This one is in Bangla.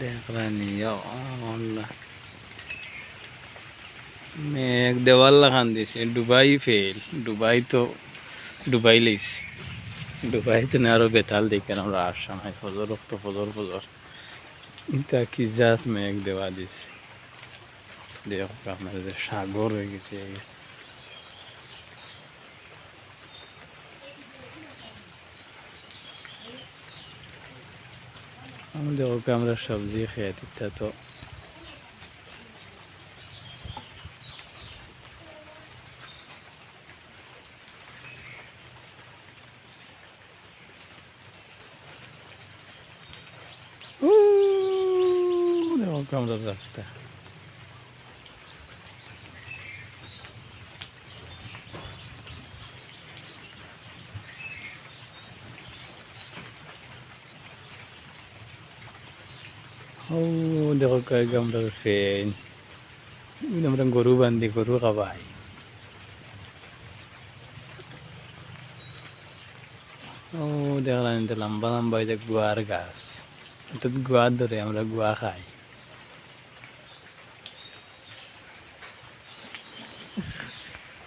দেখরানি মেঘ দেওয়াল লাগান দিছে, ডুবাই ফেল ডুবাই তো, ডুবাই লইস। ডুবাই তো না আরও বেতাল দেখেন আমরা আসা নাই ফজর, রক্ত ফজর ফজর। এটা কি জাত মেঘ দেওয়া দিছে? দেখ যে সাগর হয়ে গেছে আমাদের ওকে আমরা সবজি খেয়ে দিতে তো দেখো আমরা রাস্তা ও Oh, udah aku kagam dolphin. Ini namanya guru bandi guru kawaii. Oh, udah kalian itu lamba-lamba itu guargas. Itu gua adur ya, udah gua kai.